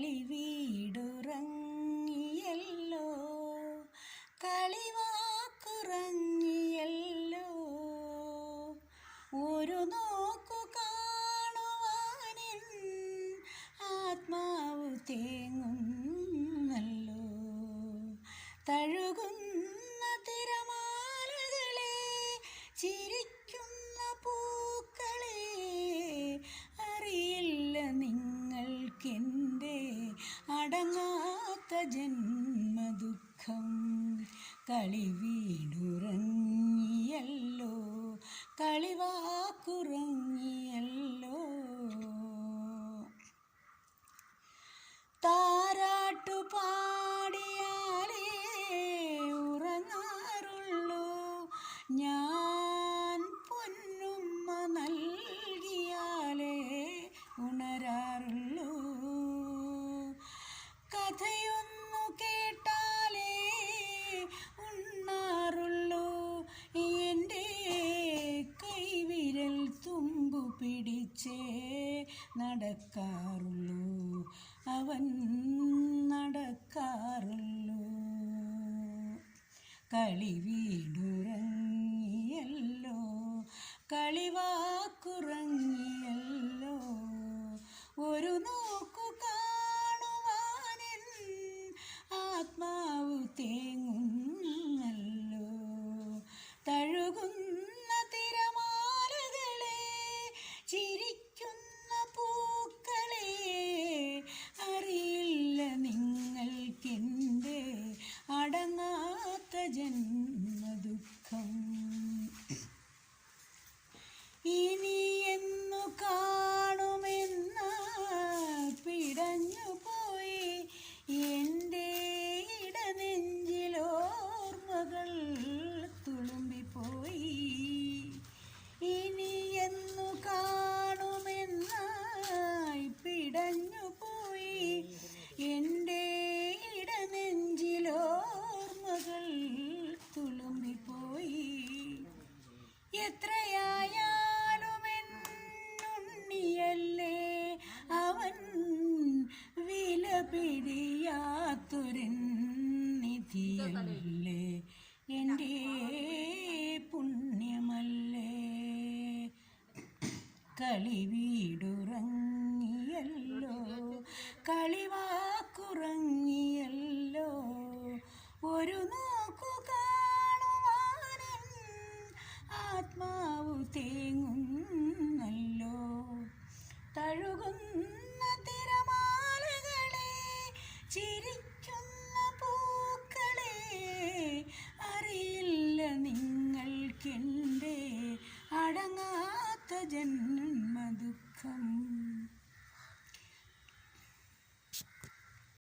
കളി വീടുറങ്ങിയല്ലോ ജന്മദുഃഖം കളി വീടുറങ്ങിയല്ലോ കളിവാക്കുറങ്ങിയല്ലോ. താരാട്ടു പാടിയാലേ ഉറങ്ങാറുള്ളൂ. ഞാൻ പൊന്നുമ്മ നൽകിയാലേ ഉണരാറുള്ളൂ. കഥയൊന്നു ഉണ്ണാറുള്ളൂ. എന്റെ കൈവിരൽ തുമ്പു പിടിച്ചേ നടക്കാറുള്ളൂ. അവൻ നടക്കാറുള്ളൂ. കളി വീടുറങ്ങിയല്ലോ കളിവാക്കുറങ്ങിയല്ലോ ജന്മദുഃഖം. ഇനി എന്നു കാണുമെന്ന പിടഞ്ഞു പോയി എന്റെ ഇടനെഞ്ചിലോർമ്മകൾ തുളുമ്പിപ്പോയി. ഇനി എന്നു കാണുമെന്നായി പിടഞ്ഞു പോയി എന്റെ വില എന്റെ പുണ്യമല്ലേ? കളി വീടുറങ്ങിയല്ലോ കളിവാക്കുറങ്ങിയല്ലോ? ഒരു നോക്കു കാണുവാനും ആത്മാവ് തേങ്ങുന്നല്ലോ? തഴുകുന്ന ജന്മദുഃഖം